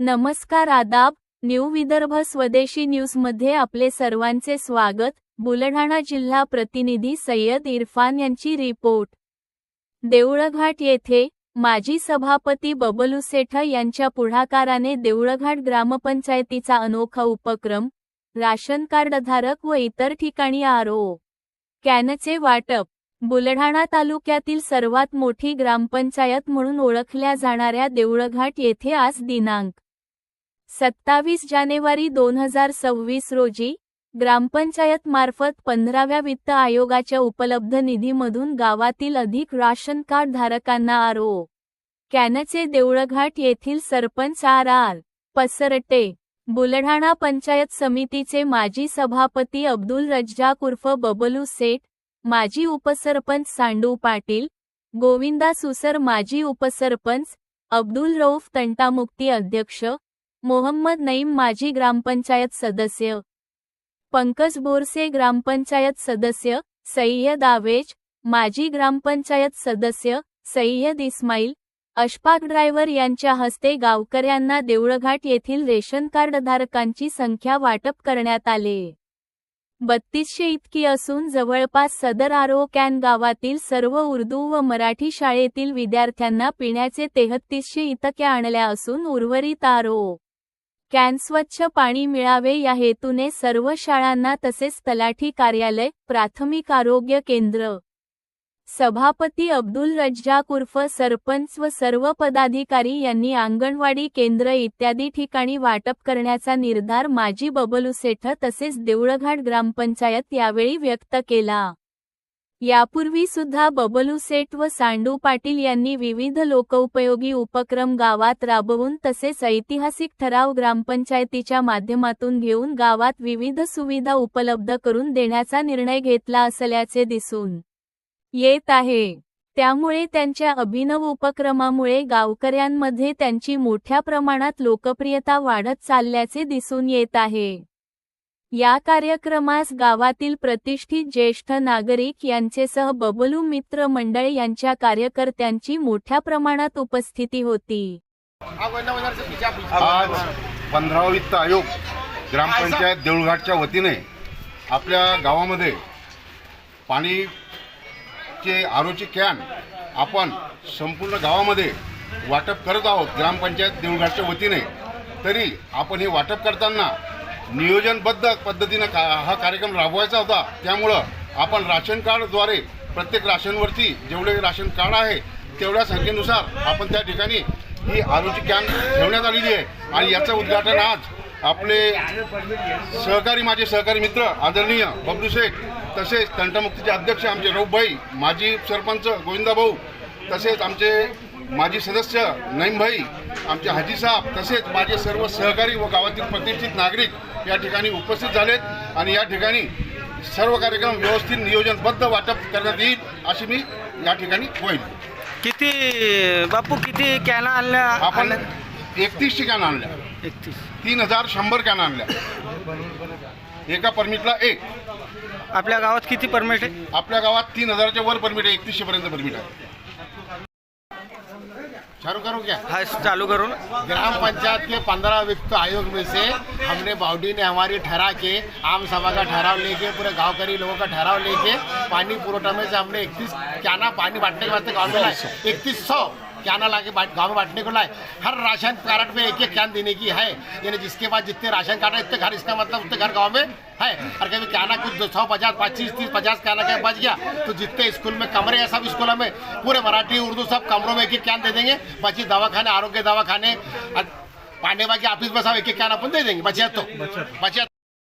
नमस्कार आदाब न्यू विदर्भ स्वदेशी न्यूजमध्ये आपले सर्वांचे स्वागत. बुलढाणा जिल्हा प्रतिनिधी सय्यद इरफान यांची रिपोर्ट. देऊळघाट येथे माजी सभापती बबलू सेठ यांच्या पुढाकाराने देऊळघाट ग्रामपंचायतीचा अनोखा उपक्रम राशन कार्डधारक व इतर ठिकाणी आरो कॅनचे वाटप. बुलढाणा तालुक्यातील सर्वात मोठी ग्रामपंचायत म्हणून ओळखल्या जाणाऱ्या देऊळघाट येथे आज दिनांक सत्तावीस जानेवारी दोन हजार सव्वीस रोजी ग्रामपंचायत मार्फत पंधराव्या वित्त आयोगाच्या उपलब्ध निधीमधून गावातील अधिक राशन कार्ड धारकांना आरो कॅनचे देऊळघाट येथील सरपंच आर आर. पसरटे. बुलढाणा पंचायत समितीचे माजी सभापती अब्दुल रज्जाक उर्फ बबलू सेठ माजी उपसरपंच सांडू पाटील गोविंदा सुसर माजी उपसरपंच अब्दुल रऊफ तंटामुक्ती अध्यक्ष मोहम्मद नईम माजी ग्रामपंचायत सदस्य. पंकज बोरसे ग्रामपंचायत सदस्य सय्यद आवेज माजी ग्रामपंचायत सदस्य सय्यद इस्माईल अशफाक ड्रायव्हर यांच्या हस्ते गावकऱ्यांना देऊळघाट येथील रेशन कार्डधारकांची संख्या वाटप करण्यात आले. बत्तीसशे इतकी असून जवळपास सदर आरो कॅन गावातील सर्व उर्दू व मराठी शाळेतील विद्यार्थ्यांना पिण्याचे तेहत्तीसशे इतक्या आणल्या असून उर्वरित आरो कॅन स्वच्छ पाणी मिळावे या हेतूने सर्व शाळांना तसेच तलाठी कार्यालय प्राथमिक आरोग्य केंद्र सभापती अब्दुल रज्जाक उर्फ सरपंच व सर्व पदाधिकारी यांनी अंगणवाडी केंद्र इत्यादी ठिकाणी वाटप करण्याचा निर्धार माजी बबलुसेठ तसेच देऊळघाट ग्रामपंचायत यावेळी व्यक्त केला. यापूर्वी सुद्धा बबलू सेठ व सांडू पाटील यांनी विविध लोकउपयोगी उपक्रम गावात राबवून तसेच ऐतिहासिक ठराव ग्रामपंचायतीच्या माध्यमातून घेऊन गावात विविध सुविधा उपलब्ध करून देण्याचा निर्णय घेतला असल्याचे दिसून येत आहे. त्यामुळे त्यांच्या अभिनव उपक्रमामुळे गावकऱ्यांमध्ये त्यांची मोठ्या प्रमाणात लोकप्रियता वाढत चालल्याचे दिसून येत आहे. या कार्यक्रमास गावातील प्रतिष्ठित ज्येष्ठ नागरिक यांचेसह बबलू मित्र मंडळ यांच्या कार्यकर्त्यांची मोठ्या प्रमाणात उपस्थिती होती. आज पंधरावा वित्त आयोग ग्रामपंचायत देऊळघाटच्या वतीने आपल्या गावामध्ये जे आरोचे कॅन आपण संपूर्ण गावामध्ये वाटप करत आहोत ग्रामपंचायत देऊळघाटच्या वतीने. तरी आपण हे वाटप करताना नियोजनबद्ध पद्धतीनं का हा कार्यक्रम राबवायचा होता. त्यामुळं आपण राशन कार्डद्वारे प्रत्येक राशनवरती जेवढे राशन कार्ड आहे तेवढ्या संख्येनुसार आपण त्या ठिकाणी ही आरोची कॅन ठेवण्यात आलेली आहे. आणि याचं उद्घाटन आज आपले सहकारी माझे सहकारी मित्र आदरणीय बबलू शेख तसेच तंटमुक्तीचे अध्यक्ष आमचे रौफभाई माजी सरपंच गोविंदा भाऊ तसेच आमचे माजी सदस्य नईमभाई आमचे हाजी साहेब तसेच माझे सर्व सहकारी व गावातील प्रतिष्ठित नागरिक या ठिकाणी उपस्थित झालेत आणि या ठिकाणी सर्व कार्यक्रम व्यवस्थित नियोजनबद्ध वाटप करण्यात येईल अशी मी या ठिकाणी होईल. किती बापू किती कॅन आणल्या आपण एकतीसशे कॅन आणल्या. एकतीस. तीन हजार शंभर कॅन आणल्या. एका परमिटला एक. आपल्या गावात किती परमिट आहे? आपल्या गावात तीन हजाराच्या वर परमिट आहे एकतीसशे पर्यंत परमिट आहे. चालू करू क्या? हा चालू करून ग्राम पंचायत के पंद्रह वित्त आयोग में से हमने बाउडी ने हमारी ठहरा के आम सभा का ठहराव लेके पूरे गांव करी लोगों का ठहराव लेके पानी पुरोठा में से हमने इकतीस क्याना पानी बांटने के वास्ते गाँव में लाए। इकतीस सौ. क्याना ला के गाँव में बांटने को लाए। हर राशन कार्ड में एक एक कैन देने की है। यानी जिसके पास जितने राशन कार्ड है इतने घर इसका मतलब उतने घर गाँव में है। और कभी क्याना कुछ दो सौ पचास पच्चीस तीस पचास क्याना का बच गया तो जितने स्कूल में कमरे हैं सब स्कूलों में पूरे मराठी उर्दू सब कमरों में एक एक कैन दे देंगे। बची दवाखाने आरोग्य दवाखाने और पांडे बाकी ऑफ़िस में सब एक एक कैन अपन दे देंगे। बचे तो। बचे